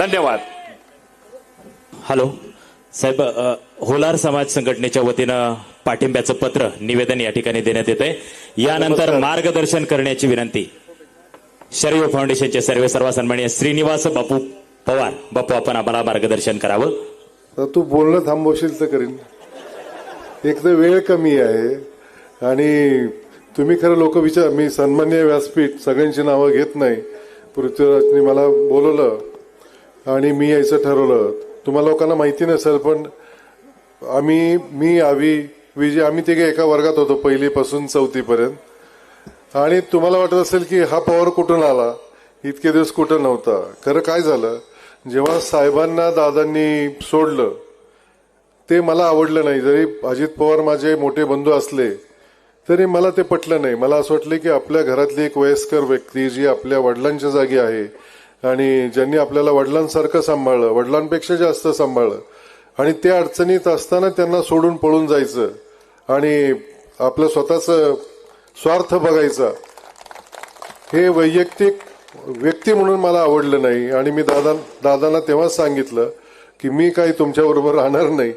धन्यवाद. हॅलो. साहेब होलार समाज संघटनेच्या वतीनं पाठिंब्याचं पत्र निवेदन या ठिकाणी देण्यात येत आहे यानंतर मार्गदर्शन करण्याची विनंती. शरीफ फाउंडेशनचे सर्वे सर्व सन्माननीय श्रीनिवास बापू पवार. बापू आपण आम्हाला मार्गदर्शन करावं. तर तू बोलणं थांबवशील तर करीन. एक तर वेळ कमी आहे आणि तुम्ही खरं लोक विचार मी सन्मान्य व्यासपीठ सगळ्यांची नावं घेत नाही. पृथ्वीराजनी मला बोलवलं. आणि मी यायचं ठरवलं. तुम्हाला लोकांना माहिती नसेल पण आम्ही मी आवी विजय आम्ही तिघे एका वर्गात होतो पहिलीपासून चौथीपर्यंत. आणि तुम्हाला वाटत असेल की हा पॉवर कुठून आला? इतके दिवस कुठं नव्हता. खरं काय झालं? जेव्हा साहेबांना दादांनी सोडलं ते मला आवडलं नाही. जरी अजित पवार माझे मोठे बंधू असले तरी मला ते पटलं नाही. मला असं वाटलं की आपल्या घरातली एक वयस्कर व्यक्ती जी आपल्या वडिलांच्या जागी आहे आणि ज्यांनी आपल्याला वडिलांसारखं सांभाळलं वडिलांपेक्षा जास्त सांभाळलं. आणि त्या अडचणीत असताना त्यांना सोडून पळून जायचं आणि आपलं स्वतःचं स्वार्थ बघायचा. हे वैयक्तिक व्यक्ती म्हणून मला आवडलं नाही. आणि मी दादा दादांना तेव्हाच सांगितलं की मी काही तुमच्याबरोबर राहणार नाही.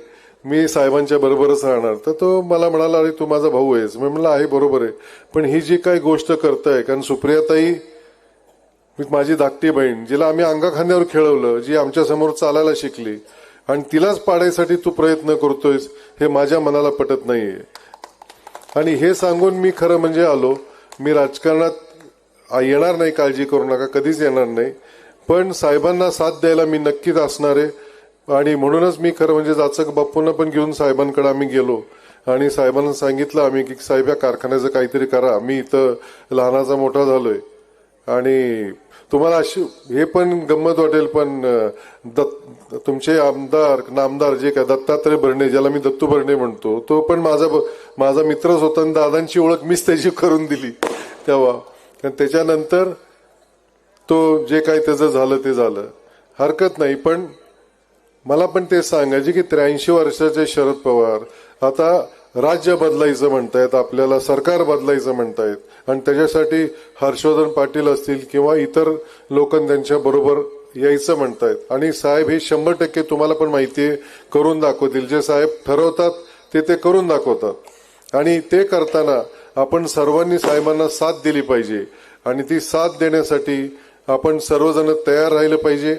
मी साहेबांच्या बरोबरच राहणार. तर तो मला म्हणाला अरे तू माझा भाऊ आहेस. मी म्हणलं आहे बरोबर आहे. पण ही जी काही गोष्ट करताय कारण सुप्रियाताई मी माझी धाकटी बहीण जिला आम्ही अंगाखांद्यावर खेळवलं जी आमच्यासमोर चालायला शिकली. आणि तिलाच पाडायसाठी तू प्रयत्न करतोयस हे माझ्या मनाला पटत नाहीये. आणि हे सांगून मी खरं म्हणजे आलो मी राजकारणात येणार नाही काळजी करू नका कधीच येणार नाही. पण साहेबांना साथ द्यायला मी नक्कीच असणार आहे. आणि म्हणूनच मी खरं म्हणजे जाचक बाप्पूंना पण घेऊन साहेबांकडे आम्ही गेलो. आणि साहेबांना सांगितलं आम्ही की साहेब या कारखान्याचं काहीतरी करा. मी इथं लहानाचा मोठा झालोय. आणि तुम्हाला अशी हे पण गंमत वाटेल पण दत्त तुमचे आमदार नामदार जे काय दत्तात्रय भरणे ज्याला मी दत्तू भरणे म्हणतो तो पण माझा माझा मित्रच होता आणि दादांची ओळख मीच त्याची करून दिली तेव्हा. त्याच्यानंतर तो जे काय त्याचं झालं ते झालं. हरकत नाही पण मला पण ते सांगायचे की त्र्याऐंशी वर्षाचे शरद पवार आता राज्य बदलायचं म्हणतायत आपल्याला सरकार बदलायचं म्हणतायत आणि त्याच्यासाठी हर्षवर्धन पाटील असतील किंवा इतर लोक त्यांच्या बरोबर यायचं म्हणतायत. आणि साहेब हे शंभर टक्के तुम्हाला पण माहिती आहे करून दाखवतील. जे साहेब ठरवतात ते ते करून दाखवतात. आणि ते करताना आपण सर्वांनी साहेबांना साथ दिली पाहिजे. आणि ती साथ देण्यासाठी आपण सर्वजण तयार राहिलं पाहिजे.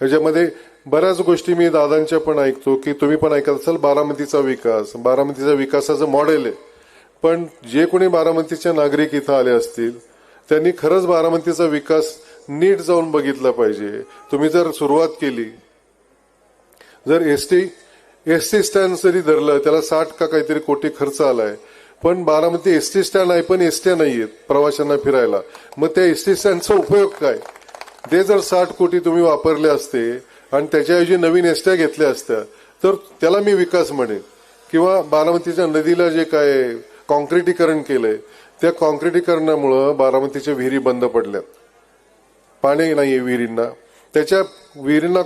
ह्याच्यामध्ये बऱ्याच गोष्टी मी दादांच्या पण ऐकतो की तुम्ही पण ऐकत असाल बारामतीचा विकास. बारामतीचा विकासाचं मॉडेल आहे. पण जे कोणी बारामतीचे नागरिक इथं आले असतील त्यांनी खरंच बारामतीचा विकास नीट जाऊन बघितला पाहिजे. तुम्ही जर सुरुवात केली जर एसटी एसटी स्टँड जरी धरलं त्याला साठ का काहीतरी कोटी खर्च आलाय. पण बारामती एसटी स्टँड आहे पण एसट्या नाहीयेत प्रवाशांना फिरायला. मग त्या एसटी स्टँडचा उपयोग काय? ते जर साठ कोटी तुम्ही वापरले असते आणि त्याच्याऐवजी नवीन एसट्या घेतल्या असत्या. तर त्याला मी विकास म्हणेन. किंवा बारामतीच्या नदीला जे काय कॉन्क्रिटीकरण केलंय त्या कॉन्क्रिटीकरणामुळं बारामतीच्या विहिरी बंद पडल्यात पाणी नाहीये विहिरींना. त्याच्या विहिरींना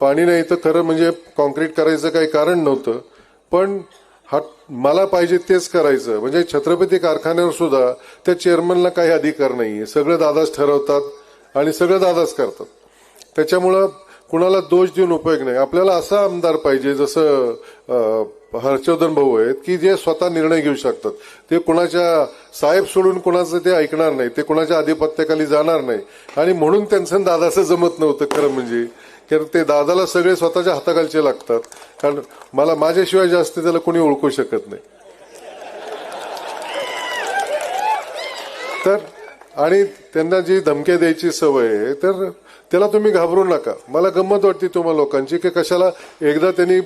पाणी नाही तर खरं म्हणजे कॉन्क्रीट करायचं काही कारण नव्हतं. पण हा मला पाहिजे तेच करायचं. म्हणजे छत्रपती कारखान्यावर सुद्धा त्या चेअरमनला काही अधिकार नाहीये. सगळं दादाच ठरवतात आणि सगळं दादाच करतात. त्याच्यामुळं कुणाला दोष देऊन उपयोग नाही. आपल्याला असा आमदार पाहिजे जसं हर्षवर्धन भाऊ आहेत की जे स्वतः निर्णय घेऊ शकतात. ते कुणाच्या साहेब सोडून कुणाचं ते ऐकणार नाही ते कुणाच्या आधिपत्याखाली जाणार नाही. आणि म्हणून त्यांचं दादाचं जमत नव्हतं खरं म्हणजे. कारण ते दादाला सगळे स्वतःच्या हाताखालचे लागतात. कारण मला माझ्याशिवाय जास्त त्याला कोणी ओळखू शकत नाही. तर आणि त्यांना जी धमक्या द्यायची सवय आहे तर त्याला तुम्ही घाबरू नका. मला गंमत वाटते तुम्हाला लोकांची की कशाला एकदा त्यांनी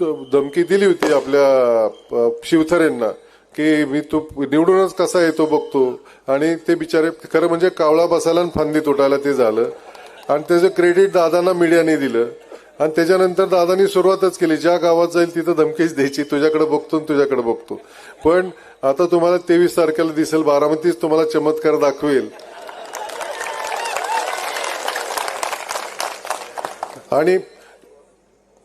च- धमकी दिली होती आपल्या शिवथरेंना की मी तू निवडूनच कसा येतो बघतो. आणि ते बिचारे खरं म्हणजे कावळा बसायला आणि फांदी तुटायला ते झालं. आणि त्याचं क्रेडिट दादांना मीडियाने दिलं. आणि त्याच्यानंतर दादानी सुरुवातच केली ज्या गावात जाईल तिथं धमकीच द्यायची तुझ्याकडे बघतो आणि तुझ्याकडे बघतो. पण आता तुम्हाला तेवीस तारखेला दिसेल बारामतीच तुम्हाला चमत्कार दाखवेल. आणि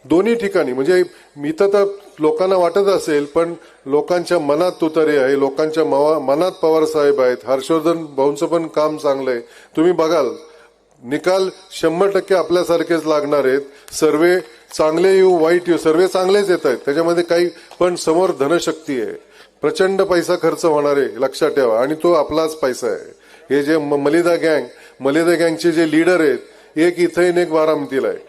दोन्ही ठिकाणी म्हणजे मी तर लोकांना वाटत असेल पण लोकांच्या मनात तुतारी आहे लोकांच्या मवा- मनात पवार साहेब आहेत हर्षवर्धन भाऊंचं पण काम चांगलं आहे. तुम्ही बघाल निकाल शंभर टक्के आपल्यासारखेच लागणार आहेत. सर्वे चांगले येऊ वाईट येऊ सर्वे चांगलेच येत आहेत. त्याच्यामध्ये काही पण समोर धनशक्ती आहे. प्रचंड पैसा खर्च होणार आहे लक्षात ठेवा. आणि तो आपलाच पैसा आहे. हे जे मलिदा गँग मलिदा गँगचे जे लीडर आहेत एक इथे एक बारामतीला आहे.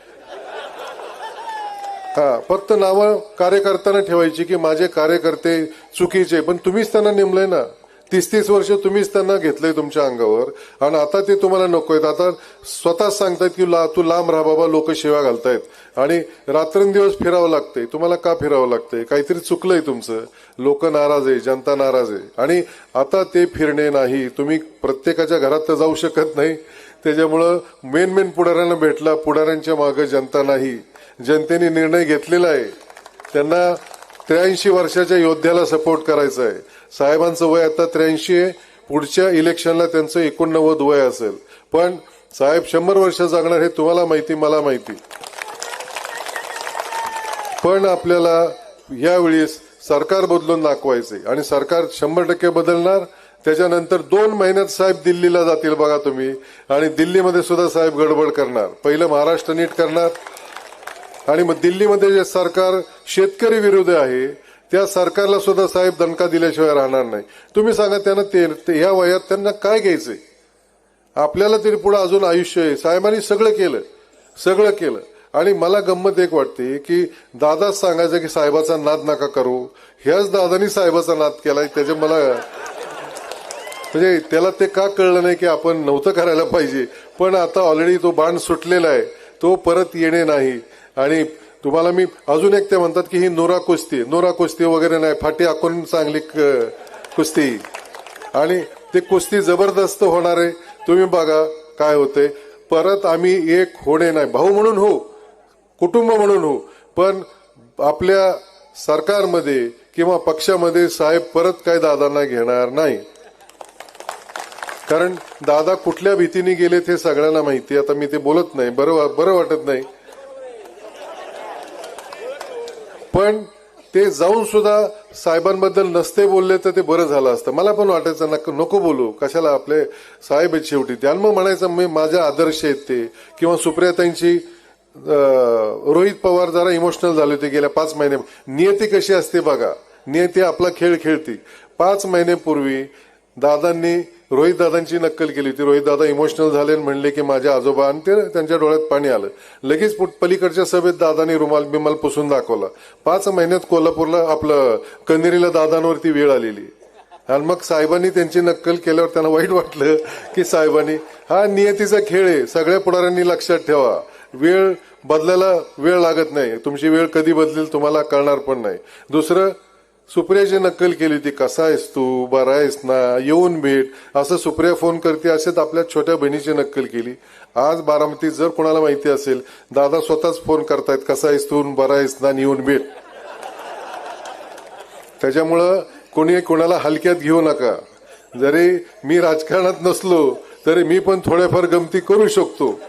हा फक्त नावं कार्यकर्त्यांना ठेवायची की माझे कार्यकर्ते चुकीचे पण तुम्हीच त्यांना नेमलंय ना. तीस तीस वर्ष तुम्हीच त्यांना घेतलंय तुमच्या अंगावर. आणि आता ते तुम्हाला नको आहेत आता स्वतःच सांगतायत की ला तू लांब राहा बाबा लोक शिवा घालतायत. आणि रात्रंदिवस फिरावं लागतंय. तुम्हाला का फिरावं लागतंय? काहीतरी चुकलंय तुमचं. लोक नाराज आहे जनता नाराज आहे. आणि आता ते फिरणे नाही. तुम्ही प्रत्येकाच्या घरात तर जाऊ शकत नाही. त्याच्यामुळं मेन मेन पुढाऱ्यांना भेटला. पुढाऱ्यांच्या मागे जनता नाही. जनतेने निर्णय घेतलेला आहे. त्यांना त्र्याऐंशी वर्षाच्या योद्ध्याला सपोर्ट करायचा आहे. साहेबांचं वय आता त्र्याऐंशी आहे. पुढच्या इलेक्शनला त्यांचं एकोणनव्वद वय असेल. पण साहेब शंभर वर्ष जगणार हे तुम्हाला माहिती मला माहिती. पण आपल्याला यावेळेस सरकार बदलून दाखवायचे आणि सरकार शंभर टक्के बदलणार. त्याच्यानंतर दोन महिन्यात साहेब दिल्लीला जातील बघा तुम्ही. आणि दिल्लीमध्ये सुद्धा साहेब गडबड करणार. पहिलं महाराष्ट्र नीट करणार. आणि मग दिल्लीमध्ये जे सरकार शेतकरी विरोधी आहे त्या सरकारला सुद्धा साहेब दणका दिल्याशिवाय राहणार नाही. तुम्ही सांगा त्यांना ते ते- ह्या वयात त्यांना काय घ्यायचंय? आपल्याला तरी पुढे अजून आयुष्य आहे. साहेबांनी सगळं केलं. सगळं केलं. आणि मला गंमत एक वाटते की दादाच सांगायचं की साहेबाचा नाद नका करू. ह्याच दादानी साहेबाचा नाद केलाय त्याचे मला म्हणजे त्याला ते का कळलं नाही की आपण नव्हतं करायला पाहिजे. पण आता ऑलरेडी तो बाण सुटलेला आहे. तो परत येणे नाही. आणि तुम्हाला मी अजून एक ते म्हणतात की ही नोरा कुस्ती नोरा कुस्ती वगैरे नाही फाटी आखून चांगली कुस्ती. आणि ते कुस्ती जबरदस्त होणार आहे. तुम्ही बघा काय होते परत आम्ही एक होणे नाही. भाऊ म्हणून हो कुटुंब म्हणून हो. पण आपल्या सरकारमध्ये किंवा पक्षामध्ये साहेब परत काय दादांना घेणार नाही. कारण दादा कुठल्या भीतीने गेलेत हे सगळ्यांना माहिती आता मी ते बोलत नाही. बरं वा- बरं वाटत नाही. पण ते जाऊन सुद्धा साहेबांबद्दल नसते बोलले तर ते बरं झालं असतं. मला पण वाटायचं नक- नको बोलू. कशाला आपले साहेब आहेत शेवटी. त्यांना मग म्हणायचं मी माझ्या आदर्श आहेत ते. किंवा सुप्रियाताईंची रोहित पवार जरा इमोशनल झाले होते गेल्या पाच महिने. नियती कशी असते बघा. नियती आपला खेळ खेळती. पाच महिनेपूर्वी दादांनी रोहित दादांची नक्कल केली होती. रोहित दादा इमोशनल झाले म्हणले की माझ्या आजोबा आणि ते त्यांच्या डोळ्यात पाणी आलं. लगेच पलीकडच्या सभेत दादांनी रुमाल बिमाल पुसून दाखवला. पाच महिन्यात कोल्हापूरला आपलं कन्हेरीला दादांवरती वेळ आलेली. आणि मग साहेबांनी त्यांची नक्कल केल्यावर त्यांना वाईट वाटलं की साहेबांनी हा नियतीचा खेळ आहे. सगळ्या पुढाऱ्यांनी लक्षात ठेवा. वेळ बदलायला वेळ लागत नाही. तुमची वेळ कधी बदलेल तुम्हाला कळणार पण नाही. दुसरं सुप्रियाची नक्कल केली होती कसा आहेस तू? बरा आहेस ना? येऊन भेट. असं सुप्रिया फोन करते असेच आपल्या छोट्या बहिणीची नक्कल केली. आज बारामतीत जर कोणाला माहिती असेल दादा स्वतःच फोन करतायत कसा आहेस तू? बरा आहेस ना? येऊन भेट. त्याच्यामुळं कोणी कोणाला हलक्यात घेऊ नका. जरी मी राजकारणात नसलो तरी मी पण थोड्याफार गमती करू शकतो.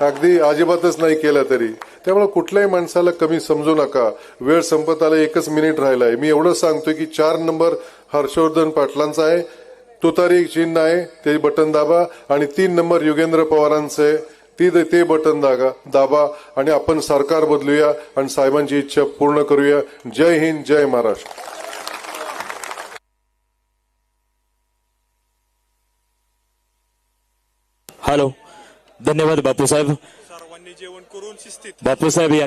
अगदी अजिबातच नाही केलं तरी. त्यामुळे कुठल्याही माणसाला कमी समजू नका. वेळ संपत आला एकच मिनिट राहिलाय. मी एवढं सांगतोय की चार नंबर हर्षवर्धन पाटलांचा आहे तुतारी चिन्ह आहे ते बटन दाबा. आणि तीन नंबर युगेंद्र पवारांचं आहे ती ते बटन दागा दाबा. आणि आपण सरकार बदलूया आणि साहेबांची इच्छा पूर्ण करूया. जय हिंद जय महाराष्ट्र. हॅलो. धन्यवाद बापूसाहेब सर्वांनी जेवण करून शिस्तीत बापूसाहेब या